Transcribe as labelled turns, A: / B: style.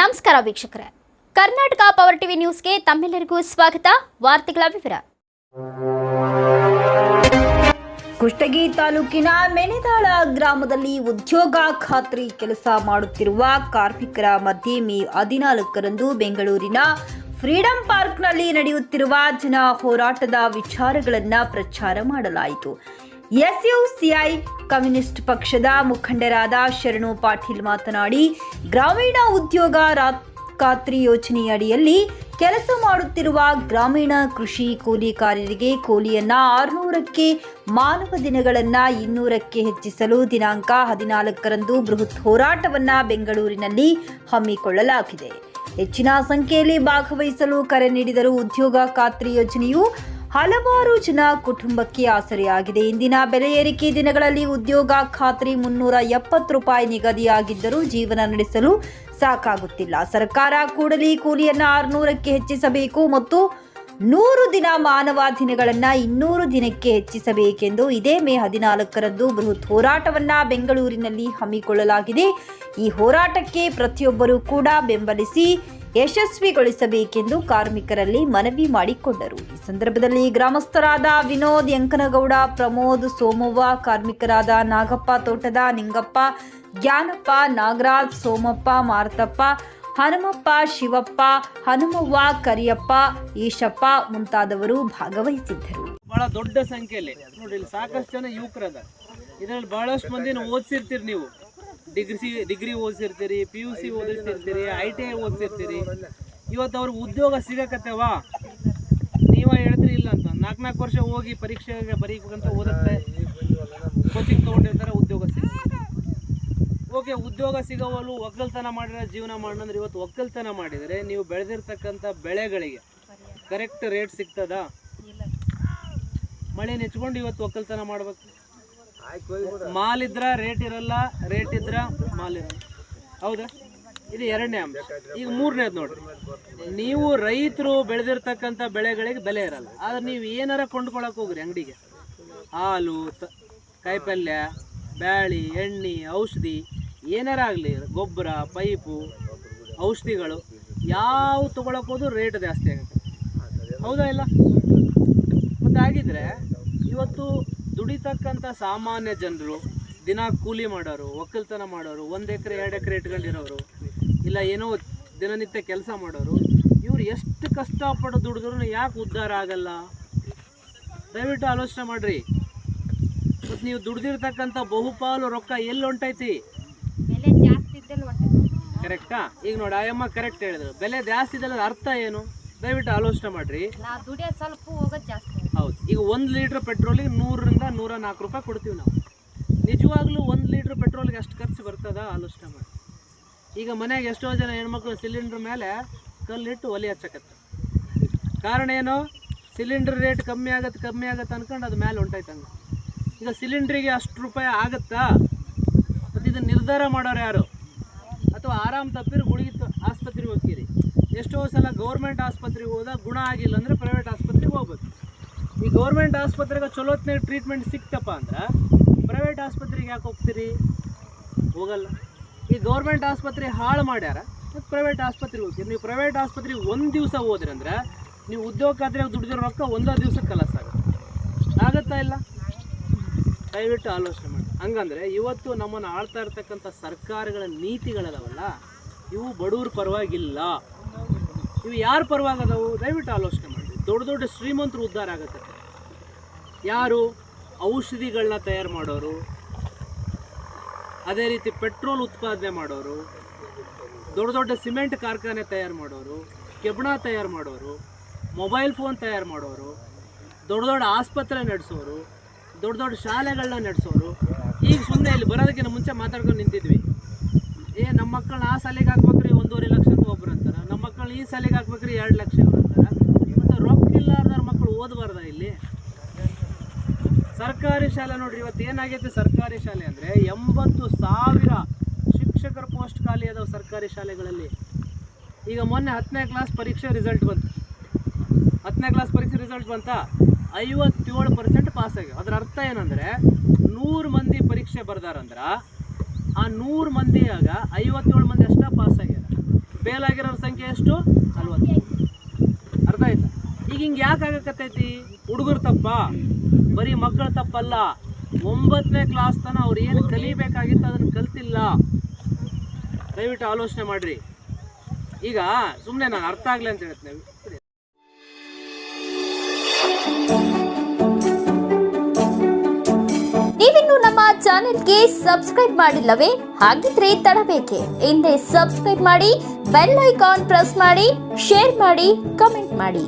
A: ನಮಸ್ಕಾರ ವೀಕ್ಷಕರೇ. Karnataka power TV ನ್ಯೂಸ್ಗೆ ತಮ್ಮೆಲ್ಲರಿಗೂ ಸ್ವಾಗತ. ವಾರ್ತೆಗಳ ವಿವರ.
B: ಕುಷ್ಟಗಿ ತಾಲೂಕಿನ ಮೆಣೆದಾಳ ಗ್ರಾಮದಲ್ಲಿ ಉದ್ಯೋಗ ಖಾತ್ರಿ ಕೆಲಸ ಮಾಡುತ್ತಿರುವ ಕಾರ್ಮಿಕರ ಮಧ್ಯೆ ಮೇ ಹದಿನಾಲ್ಕರಂದು ಬೆಂಗಳೂರಿನ ಫ್ರೀಡಂ ಪಾರ್ಕ್ನಲ್ಲಿ ನಡೆಯುತ್ತಿರುವ ಜನ ಹೋರಾಟದ ವಿಚಾರಗಳನ್ನು ಪ್ರಚಾರ ಮಾಡಲಾಯಿತು. ಎಸ್ಯುಸಿಐ ಕಮ್ಯುನಿಸ್ಟ್ ಪಕ್ಷದ ಮುಖಂಡರಾದ ಶರಣು ಪಾಟೀಲ್ ಮಾತನಾಡಿ, ಗ್ರಾಮೀಣ ಉದ್ಯೋಗ ಖಾತ್ರಿ ಯೋಜನೆಯಡಿಯಲ್ಲಿ ಕೆಲಸ ಮಾಡುತ್ತಿರುವ ಗ್ರಾಮೀಣ ಕೃಷಿ ಕೂಲಿಕಾರರಿಗೆ ಕೂಲಿಯನ್ನ ಆರುನೂರಕ್ಕೆ, ಮಾನವ ದಿನಗಳನ್ನು ಇನ್ನೂರಕ್ಕೆ ಹೆಚ್ಚಿಸಲು ದಿನಾಂಕ ಹದಿನಾಲ್ಕರಂದು ಬೃಹತ್ ಹೋರಾಟವನ್ನ ಬೆಂಗಳೂರಿನಲ್ಲಿ ಹಮ್ಮಿಕೊಳ್ಳಲಾಗಿದೆ. ಹೆಚ್ಚಿನ ಸಂಖ್ಯೆಯಲ್ಲಿ ಭಾಗವಹಿಸಲು ಕರೆ ನೀಡಿದರು ಉದ್ಯೋಗ ಖಾತ್ರಿ ಯೋಜನೆಯು ಹಲವಾರು ಜನ ಕುಟುಂಬಕ್ಕೆ ಆಸರೆಯಾಗಿದೆ. ಇಂದಿನ ಬೆಲೆ ಏರಿಕೆ ದಿನಗಳಲ್ಲಿ ಉದ್ಯೋಗ ಖಾತ್ರಿ ಮುನ್ನೂರ ಎಪ್ಪತ್ತು ರೂಪಾಯಿ ನಿಗದಿಯಾಗಿದ್ದರೂ ಜೀವನ ನಡೆಸಲು ಸಾಕಾಗುತ್ತಿಲ್ಲ. ಸರ್ಕಾರ ಕೂಡಲೇ ಕೂಲಿಯನ್ನು ಆರುನೂರಕ್ಕೆ ಹೆಚ್ಚಿಸಬೇಕು ಮತ್ತು ನೂರು ದಿನ ಮಾನವ ದಿನಗಳನ್ನು ಇನ್ನೂರು ದಿನಕ್ಕೆ ಹೆಚ್ಚಿಸಬೇಕೆಂದು ಇದೇ ಮೇ ಹದಿನಾಲ್ಕರಂದು ಬೃಹತ್ ಹೋರಾಟವನ್ನು ಬೆಂಗಳೂರಿನಲ್ಲಿ ಹಮ್ಮಿಕೊಳ್ಳಲಾಗಿದೆ. ಈ ಹೋರಾಟಕ್ಕೆ ಪ್ರತಿಯೊಬ್ಬರೂ ಕೂಡ ಬೆಂಬಲಿಸಿ ಯಶಸ್ವಿಗೊಳಿಸಬೇಕೆಂದು ಕಾರ್ಮಿಕರಲ್ಲಿ ಮನವಿ ಮಾಡಿಕೊಂಡರು. ಈ ಸಂದರ್ಭದಲ್ಲಿ ಗ್ರಾಮಸ್ಥರಾದ ವಿನೋದ್ ಯಂಕನಗೌಡ ಪ್ರಮೋದ್ ಸೋಮವ್ವ, ಕಾರ್ಮಿಕರಾದ ನಾಗಪ್ಪ ತೋಟದ ನಿಂಗಪ್ಪ, ಜ್ಞಾನಪ್ಪ ನಾಗರಾಜ್, ಸೋಮಪ್ಪ ಮಾರ್ತಪ್ಪ, ಹನುಮಪ್ಪ ಶಿವಪ್ಪ, ಹನುಮವ್ವ ಕರಿಯಪ್ಪ, ಈಶಪ್ಪ ಮುಂತಾದವರು ಭಾಗವಹಿಸಿದ್ದರು.
C: ಬಹಳ ದೊಡ್ಡ ಸಂಖ್ಯೆಯಲ್ಲಿ. ನೋಡಿ ಸಾಕಷ್ಟು ಜನ ಯುವಕರದ ಇದರಲ್ಲಿ ಬಹಳಷ್ಟು ಮಂದಿನ ಓದಿಸಿರ್ತೀರಿ ನೀವು. ಡಿಗ್ರಿ ಡಿಗ್ರಿ ಓದಿಸಿರ್ತೀರಿ ಪಿ ಯು ಸಿ ಓದಿಸಿರ್ತೀರಿ ಐ ಟಿ ಐ ಓದಿಸಿರ್ತೀರಿ. ಇವತ್ತು ಅವ್ರಿಗೆ ಉದ್ಯೋಗ ಸಿಗಕತ್ತೇವಾ? ನೀವೇ ಹೇಳ್ತೀರಿ ಇಲ್ಲ ಅಂತ. ನಾಲ್ಕು ನಾಲ್ಕು ವರ್ಷ ಹೋಗಿ ಪರೀಕ್ಷೆಗೆ ಬರೀಬೇಕಂತ ಓದತ್ತೆ. ಕೋಚಿಂಗ್ ತೊಗೊಂಡಿರ್ತಾರೆ ಉದ್ಯೋಗ ಸಿಗ ಓಕೆ ಉದ್ಯೋಗ ಸಿಗೋವಲು ಒಕ್ಕಲ್ತನ ಮಾಡಿರೋ ಜೀವನ ಮಾಡೋಣ ಇವತ್ತು ಒಕ್ಕಲ್ತನ ಮಾಡಿದರೆ ನೀವು ಬೆಳೆದಿರ್ತಕ್ಕಂಥ ಬೆಳೆಗಳಿಗೆ ಕರೆಕ್ಟ್ ರೇಟ್ ಸಿಗ್ತದಾ? ಮಳೆ ನೆಚ್ಕೊಂಡು ಇವತ್ತು ಒಕ್ಕಲ್ತನ ಮಾಡ್ಬೇಕು. ಮಾಲ್ ಇದ್ರ ರೇಟ್ ಇರಲ್ಲ, ರೇಟ್ ಇದ್ರ ಮಾಲ್ ಇರಲ್ಲ ಹೌದಾ? ಇದು ಎರಡನೇ ಅಂಶ. ಈಗ ಮೂರನೇದು ನೋಡ್ರಿ. ನೀವು ರೈತರು ಬೆಳೆದಿರ್ತಕ್ಕಂಥ ಬೆಳೆಗಳಿಗೆ ಬೆಲೆ ಇರಲ್ಲ. ಆದ್ರೆ ನೀವು ಏನಾರ ಕೊಂಡ್ಕೊಳಕ್ ಹೋಗ್ರಿ ಅಂಗಡಿಗೆ. ಹಾಲು ಕಾಯಿಪಲ್ಯ, ಬ್ಯಾಳಿ, ಎಣ್ಣೆ, ಔಷಧಿ, ಏನಾರ ಆಗಲಿ, ಗೊಬ್ಬರ, ಪೈಪು, ಔಷಧಿಗಳು, ಯಾವ ಹೋದ್ರು ರೇಟ್ ಜಾಸ್ತಿ ಆಗುತ್ತೆ. ಹೌದಾ ಇಲ್ಲ? ಮತ್ತೆ ಆಗಿದ್ರೆ ಇವತ್ತು ದುಡಿತಕ್ಕಂಥ ಸಾಮಾನ್ಯ ಜನರು ದಿನ ಕೂಲಿ ಮಾಡೋರು ಒಕ್ಕಲ್ತನ ಮಾಡೋರು ಒಂದು ಎಕರೆ ಎರಡು ಎಕರೆ ಇಟ್ಕೊಂಡಿರೋರು ಇಲ್ಲ ಏನೋ ದಿನನಿತ್ಯ ಕೆಲಸ ಮಾಡೋರು ಇವ್ರು ಎಷ್ಟು ಕಷ್ಟಪಟ್ಟು ದುಡಿದ್ರು ಯಾಕೆ ಉದ್ಧಾರ ಆಗಲ್ಲ? ದಯವಿಟ್ಟು ಆಲೋಚನೆ ಮಾಡ್ರಿ. ಮತ್ತು ನೀವು ದುಡ್ದಿರ್ತಕ್ಕಂಥ ಬಹುಪಾಲು ರೊಕ್ಕ ಎಲ್ಲಿ ಹೊಂಟೈತಿ? ಕರೆಕ್ಟಾ? ಈಗ ನೋಡಿ ಆಯಮ್ಮ ಕರೆಕ್ಟ್ ಹೇಳಿದ್ರು. ಬೆಲೆ ಜಾಸ್ತಿ ಇದೆ ಅರ್ಥ ಏನು? ದಯವಿಟ್ಟು ಆಲೋಚನೆ ಮಾಡ್ರಿ.
D: ಸ್ವಲ್ಪ ಹೋಗೋದು ಜಾಸ್ತಿ.
C: ಹೌದು. ಈಗ ಒಂದು ಲೀಟ್ರ್ ಪೆಟ್ರೋಲಿಗೆ ನೂರರಿಂದ ನೂರ ನಾಲ್ಕು ರೂಪಾಯಿ ಕೊಡ್ತೀವಿ ನಾವು. ನಿಜವಾಗ್ಲೂ ಒಂದು ಲೀಟ್ರ್ ಪೆಟ್ರೋಲ್ಗೆ ಎಷ್ಟು ಖರ್ಚು ಬರ್ತದ? ಆಲೋಚನೆ ಮಾಡಿ. ಈಗ ಮನೆಗೆ ಎಷ್ಟೋ ಜನ ಹೆಣ್ಮಕ್ಳು ಸಿಲಿಂಡ್ರ್ ಮೇಲೆ ಕಲ್ಲಿಟ್ಟು ಒಲೆ ಹಚ್ಚಕತ್ತ ಕಾರಣ ಏನು? ಸಿಲಿಂಡರ್ ರೇಟ್ ಕಮ್ಮಿ ಆಗತ್ತೆ ಕಮ್ಮಿ ಆಗತ್ತೆ ಅನ್ಕೊಂಡು ಅದು ಮೇಲೆ ಹೊಂಟೈತಂಗ ಈಗ ಸಿಲಿಂಡ್ರಿಗೆ ಅಷ್ಟು ರೂಪಾಯಿ ಆಗುತ್ತಾ? ಮತ್ತು ಇದನ್ನ ನಿರ್ಧಾರ ಮಾಡೋರು ಯಾರು? ಅಥವಾ ಆರಾಮ್ ತಪ್ಪಿರು ಗುಳಿಗೆ ಆಸ್ಪತ್ರೆಗೆ ಹೋಗ್ತೀರಿ. ಎಷ್ಟೋ ಸಲ ಗೌರ್ಮೆಂಟ್ ಆಸ್ಪತ್ರೆಗೆ ಹೋದಾಗ ಗುಣ ಆಗಿಲ್ಲ ಅಂದರೆ ಪ್ರೈವೇಟ್ ಆಸ್ಪತ್ರೆಗೆ ಹೋಗ್ಬೇಕು ಈ ಗೌರ್ಮೆಂಟ್ ಆಸ್ಪತ್ರೆಗೆ ಚಲೋತ್ನಾಗ ಟ್ರೀಟ್ಮೆಂಟ್ ಸಿಕ್ತಪ್ಪ ಅಂದ್ರೆ ಪ್ರೈವೇಟ್ ಆಸ್ಪತ್ರೆಗೆ ಯಾಕೆ ಹೋಗ್ತೀರಿ? ಹೋಗಲ್ಲ. ಈ ಗೌರ್ಮೆಂಟ್ ಆಸ್ಪತ್ರೆ ಹಾಳು ಮಾಡ್ಯಾರ, ಮತ್ತು ಪ್ರೈವೇಟ್ ಆಸ್ಪತ್ರೆಗೆ ಹೋಗ್ತೀರಿ. ನೀವು ಪ್ರೈವೇಟ್ ಆಸ್ಪತ್ರೆಗೆ ಒಂದು ದಿವಸ ಹೋದ್ರೆ ಅಂದ್ರೆ ನೀವು ಉದ್ಯೋಗ ಖಾತ್ರೆಗೆ ದುಡಿದಿರೋ ರೊಕ್ಕ ಒಂದೇ ದಿವ್ಸಕ್ಕೆ ಕಲಸ ಆಗುತ್ತೆ. ಆಗತ್ತಾ ಇಲ್ಲ? ದಯವಿಟ್ಟು ಆಲೋಚನೆ ಮಾಡಿ. ಹಂಗಂದ್ರೆ ಇವತ್ತು ನಮ್ಮನ್ನು ಆಳ್ತಾ ಇರ್ತಕ್ಕಂಥ ಸರ್ಕಾರಗಳ ನೀತಿಗಳದಾವಲ್ಲ, ಇವು ಬಡವ್ರ ಪರವಾಗಿಲ್ಲ. ಇವು ಯಾರ ಪರವಾಗದವು? ದಯವಿಟ್ಟು ಆಲೋಚನೆ ದೊಡ್ಡ ದೊಡ್ಡ ಶ್ರೀಮಂತರು ಉದ್ಧಾರ ಆಗುತ್ತೆ. ಯಾರು? ಔಷಧಿಗಳನ್ನ ತಯಾರು ಮಾಡೋರು. ಅದೇ ರೀತಿ ಪೆಟ್ರೋಲ್ ಉತ್ಪಾದನೆ ಮಾಡೋರು. ದೊಡ್ಡ ದೊಡ್ಡ ಸಿಮೆಂಟ್ ಕಾರ್ಖಾನೆ ತಯಾರು ಮಾಡೋರು. ಕೆಬ್ಬಣ ತಯಾರು ಮಾಡೋರು. ಮೊಬೈಲ್ ಫೋನ್ ತಯಾರು ಮಾಡೋರು. ದೊಡ್ಡ ದೊಡ್ಡ ಆಸ್ಪತ್ರೆ ನಡೆಸೋರು. ದೊಡ್ಡ ದೊಡ್ಡ ಶಾಲೆಗಳನ್ನ ನಡೆಸೋರು. ಈಗ ಸುಮ್ಮನೆ ಇಲ್ಲಿ ಬರೋದಕ್ಕಿಂತ ಮುಂಚೆ ಮಾತಾಡ್ಕೊಂಡು ನಿಂತಿದ್ವಿ. ಏ ನಮ್ಮ ಮಕ್ಕಳನ್ನ ಆ ಶಾಲೆಗೆ ಹಾಕ್ಬೇಕ್ರಿ, ಒಂದೂವರೆ ಲಕ್ಷ ಅಂತ ಒಬ್ರು ಅಂತಾರೆ. ನಮ್ಮ ಮಕ್ಕಳನ್ನ ಈ ಶಾಲೆಗೆ ಹಾಕ್ಬೇಕ್ರಿ, ಎರಡು ಲಕ್ಷ ಇವ್ರು ಅಂತಾರೆ ಮತ್ತು ರೊಕ್ಕ ಇಲ್ಲಾರ್ದಾರ ಮಕ್ಕಳು ಓದಬಾರ್ದ ಇಲ್ಲಿ ಸರ್ಕಾರಿ ಶಾಲೆ ನೋಡ್ರಿ, ಇವತ್ತು ಏನಾಗೈತೆ ಸರ್ಕಾರಿ ಶಾಲೆ ಅಂದರೆ ಎಂಬತ್ತು ಸಾವಿರ ಶಿಕ್ಷಕರ ಪೋಸ್ಟ್ ಖಾಲಿ ಅದಾವೆ ಸರ್ಕಾರಿ ಶಾಲೆಗಳಲ್ಲಿ. ಈಗ ಮೊನ್ನೆ ಹತ್ತನೇ ಕ್ಲಾಸ್ ಪರೀಕ್ಷೆ ರಿಸಲ್ಟ್ ಬಂತು. ಹತ್ತನೇ ಕ್ಲಾಸ್ ಪರೀಕ್ಷೆ ರಿಸಲ್ಟ್ ಬಂತ? ಐವತ್ತೇಳು ಪರ್ಸೆಂಟ್ ಪಾಸ್ ಆಗ್ಯಾವ ಅದರ ಅರ್ಥ ಏನಂದರೆ, ನೂರು ಮಂದಿ ಪರೀಕ್ಷೆ ಬರ್ದಾರಂದ್ರೆ, ಆ ನೂರು ಮಂದಿಯಾಗ ಐವತ್ತೇಳು ಮಂದಿ ಅಷ್ಟೇ ಪಾಸ್ ಆಗ್ಯಾರ. ಫೇಲ್ ಆಗಿರೋರ ಸಂಖ್ಯೆ ಎಷ್ಟು? ನಲ್ವತ್ತು ಅರ್ಥ ಆಯ್ತಾ? ಈಗ ಹಿಂಗೆ ಯಾಕೆ ಆಗಕತ್ತೈತಿ? ಹುಡುಗರು ತಪ್ಪ. ಬರೀ ಮಕ್ಕಳ ತಪ್ಪಲ್ಲ. ಒಂಬತ್ತನೇ ಕ್ಲಾಸ್ ತನ ಅವ್ರು ಏನು ಕಲಿಬೇಕಾಗಿತ್ತು ಅದನ್ನು ಕಲ್ತಿಲ್ಲ. ದಯವಿಟ್ಟು ಆಲೋಚನೆ ಮಾಡ್ರಿ. ಈಗ ಸುಮ್ಮನೆ ನಾನು ಅರ್ಥ ಆಗಲಿ ಅಂತ ಹೇಳ್ತೇನೆ.
A: ನೀವಿನ್ನು ನಮ್ಮ ಚಾನೆಲ್ಗೆ ಸಬ್ಸ್ಕ್ರೈಬ್ ಮಾಡಿಲ್ಲವೇ? ಹಾಗಿದ್ರೆ ತಡಬೇಕೆ. ಹಿಂದೆ ಸಬ್ಸ್ಕ್ರೈಬ್ ಮಾಡಿ ಬೆಲ್ ಐಕಾನ್ ಪ್ರೆಸ್ ಮಾಡಿ ಶೇರ್ ಮಾಡಿ ಕಮೆಂಟ್ ಮಾಡಿ.